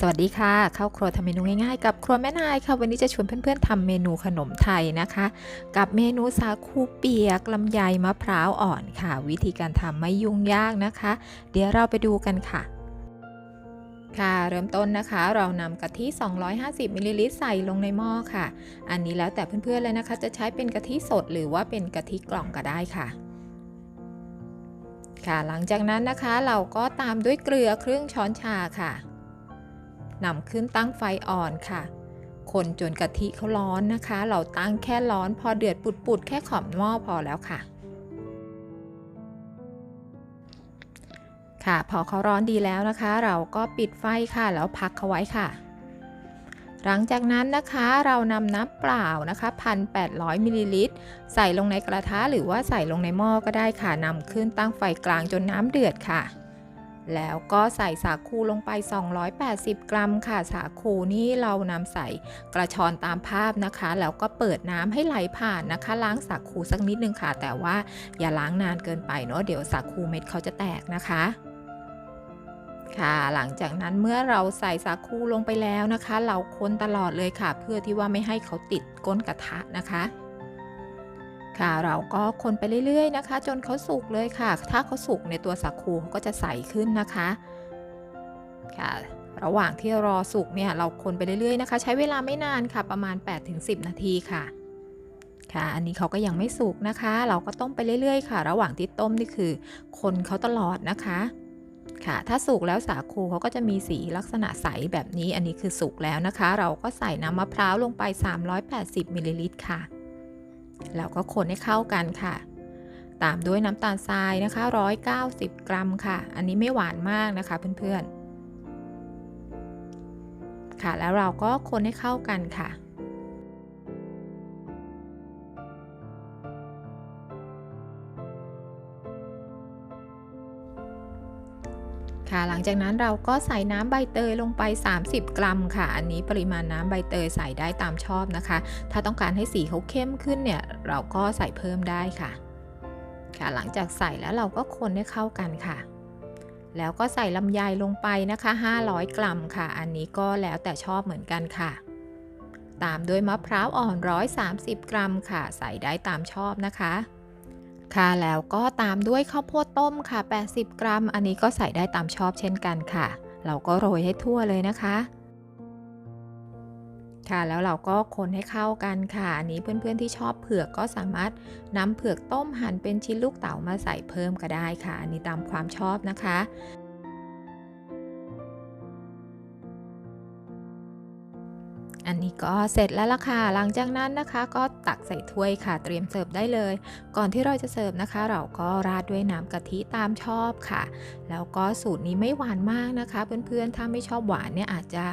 สวัสดีค่ะ เข้าครัวทำเมนูง่ายๆ กับครัวแม่นายค่ะ วันนี้จะชวนเพื่อนๆทำเมนูขนมไทยนะคะ กับเมนูสาคูเปียกลำไยมะพร้าวอ่อนค่ะ วิธีการทำไม่ยุ่งยากนะคะ เดี๋ยวเราไปดูกันค่ะ ค่ะเริ่มต้นนะคะ เรานำกะทิ 250มิลลิลิตรใส่ลงในหม้อค่ะ อันนี้แล้วแต่เพื่อนๆเลยนะคะ จะใช้เป็นกะทิสดหรือว่าเป็นกะทิกล่องก็ได้ค่ะค่ะ หลังจากนั้นนะคะเราก็ตามด้วยเกลือครึ่งช้อนชาค่ะ นำขึ้นตั้งไฟอ่อนค่ะ คนจนกะทิเขาร้อนนะคะ เราตั้งแค่ร้อนพอเดือดปุดๆแค่ขอบหม้อพอแล้วค่ะ ค่ะพอเขาร้อนดีแล้วนะคะ เราก็ปิดไฟค่ะแล้วพักเขาไว้ค่ะ หลังจากนั้นนะคะเรานำน้ำเปล่านะคะ1,800มิลลิลิตรใส่ลงในกระทะหรือว่าใส่ลงในหม้อก็ได้ค่ะนำขึ้นตั้งไฟกลางจนน้ำเดือดค่ะ แล้วก็ใส่สาคูลงไป 280 กรัมค่ะ สาคูนี่เรานำใส่กระชอนตามภาพนะคะ แล้วก็เปิดน้ำให้ไหลผ่านนะคะ ล้างสาคูสักนิดนึงค่ะ แต่ว่าอย่าล้างนานเกินไปเนาะเดี๋ยวสาคูเม็ดเขาจะแตกนะคะค่ะหลังจากนั้นเมื่อเราใส่สาคูลงไปแล้วนะคะ เราคนตลอดเลยค่ะ เพื่อที่ว่าไม่ให้เขาติดก้นกระทะนะคะ ค่ะเราก็คนไปเรื่อยๆนะคะ จนเขาสุกเลยค่ะ ถ้าเขาสุกในตัวสาคูเขาก็จะใสขึ้นนะคะค่ะระหว่างที่รอสุกเนี่ยเราคนไปเรื่อยๆนะคะ ใช้เวลาไม่นานค่ะประมาณ 8-10 นาทีค่ะค่ะ อันนี้เขาก็ยังไม่สุกนะคะ เราก็ต้มไปเรื่อยๆ ค่ะ ระหว่างที่ต้มนี่คือคนเขาตลอดนะคะ ค่ะ ถ้าสุกแล้วสาคูเขาก็จะมีสีลักษณะใสแบบนี้ อันนี้คือสุกแล้วนะคะ เราก็ใส่น้ำมะพร้าวลงไป 380มิลลิลิตรค่ะ แล้วก็คนให้เข้ากันค่ะ ตามด้วยน้ำตาลทรายนะคะ 190 กรัมค่ะ อันนี้ไม่หวานมากนะคะเพื่อนๆ ค่ะ แล้วเราก็คนให้เข้ากันค่ะ ค่ะหลังจากนั้นเราก็ใส่น้ำใบเตยลงไป 30 กรัมค่ะ อันนี้ปริมาณน้ำใบเตยใส่ได้ตามชอบนะคะ ถ้าต้องการให้สีเขาเข้มขึ้นเนี่ยเราก็ใส่เพิ่มได้ค่ะ ค่ะ หลังจากใส่แล้วเราก็คนให้เข้ากันค่ะ แล้วก็ใส่ลำไยลงไปนะคะ 500 กรัมค่ะ อันนี้ก็แล้วแต่ชอบเหมือนกันค่ะ ตามด้วยมะพร้าวอ่อน 130 กรัมค่ะ ใส่ได้ตามชอบนะคะ ค่ะแล้วก็ตามด้วยข้าวโพดต้มค่ะ 80 กรัม อันนี้ก็ใส่ได้ตามชอบเช่นกันค่ะ เราก็โรยให้ทั่วเลยนะคะ ค่ะแล้วเราก็คนให้เข้ากันค่ะอันนี้เพื่อนๆที่ชอบเผือกก็สามารถนำเผือกต้มหั่นเป็นชิ้นลูกเต๋ามาใส่เพิ่มก็ได้ค่ะ อันนี้ตามความชอบนะคะ อันนี้ก็เสร็จแล้วล่ะค่ะ หลังจากนั้นนะคะ ก็ตักใส่ถ้วยค่ะ เตรียมเสิร์ฟได้เลย ก่อนที่เราจะเสิร์ฟนะคะ เราก็ราดด้วยน้ำกะทิตามชอบค่ะ แล้วก็สูตรนี้ไม่หวานมากนะคะ เพื่อนๆ ถ้าไม่ชอบหวานเนี่ยอาจจะ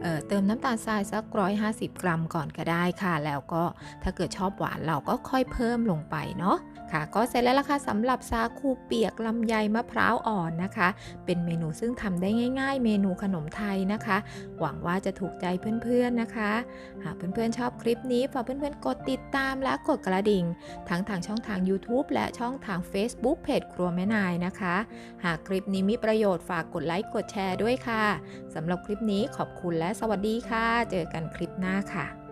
เเติมน้ำตาลทรายสักร้อยห้าสิบกรัมก่อนก็ได้ค่ะ แล้วก็ถ้าเกิดชอบหวานเราก็ค่อยเพิ่มลงไปเนาะค่ะ ก็เสร็จแล้วล่ะค่ะสำหรับซาคูเปียกลำไยมะพร้าวอ่อนนะคะ เป็นเมนูซึ่งทำได้ง่าย ๆ เมนูขนมไทยนะคะ หวังว่าจะถูกใจเพื่อนๆนะคะหากเพื่อนๆชอบคลิปนี้ฝากเพื่อนๆกดติดตามและกดกระดิ่ง ทั้งทางช่องทาง YouTube และช่องทาง Facebook เพจครัวแม่นายนะคะ หากคลิปนี้มีประโยชน์ฝากกดไลค์กดแชร์ด้วยค่ะสำหรับคลิปนี้ขอบคุณและสวัสดีค่ะ เจอกันคลิปหน้าค่ะ